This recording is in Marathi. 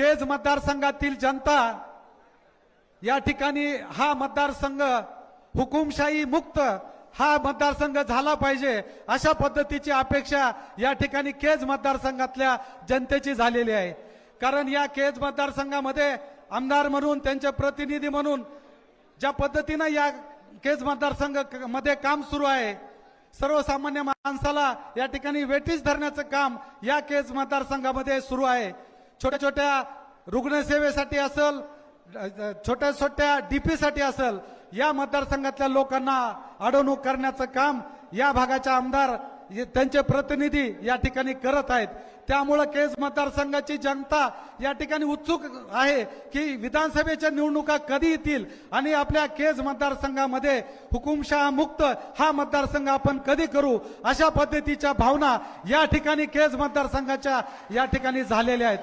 केज मतदारसंघातील जनता या ठिकाणी हा मतदारसंघ हुकुमशाही मुक्त हा मतदारसंघ झाला पाहिजे अशा पद्धतीची अपेक्षा या ठिकाणी केज मतदारसंघातल्या जनतेची झालेली आहे. कारण या केज मतदारसंघामध्ये आमदार म्हणून त्यांचे प्रतिनिधी म्हणून ज्या पद्धतीनं या केज मतदारसंघमध्ये काम सुरू आहे सर्वसामान्य माणसाला या ठिकाणी वेटीस धरण्याचं काम या केज मतदारसंघामध्ये सुरू आहे. छोट्या छोट्या रुग्णसेवेसाठी असेल छोट्या छोट्या डीपीसाठी असेल या मतदारसंघातल्या लोकांना अडवणूक करण्याचं काम या भागाच्या आमदार त्यांचे प्रतिनिधी या ठिकाणी करत आहेत. त्यामुळं केज मतदारसंघाची जनता या ठिकाणी उत्सुक आहे की विधानसभेच्या निवडणुका कधी येतील आणि आपल्या केज मतदारसंघामध्ये हुकुमशहा मुक्त हा मतदारसंघ आपण कधी करू अशा पद्धतीच्या भावना या ठिकाणी केज मतदारसंघाच्या या ठिकाणी झालेल्या आहेत.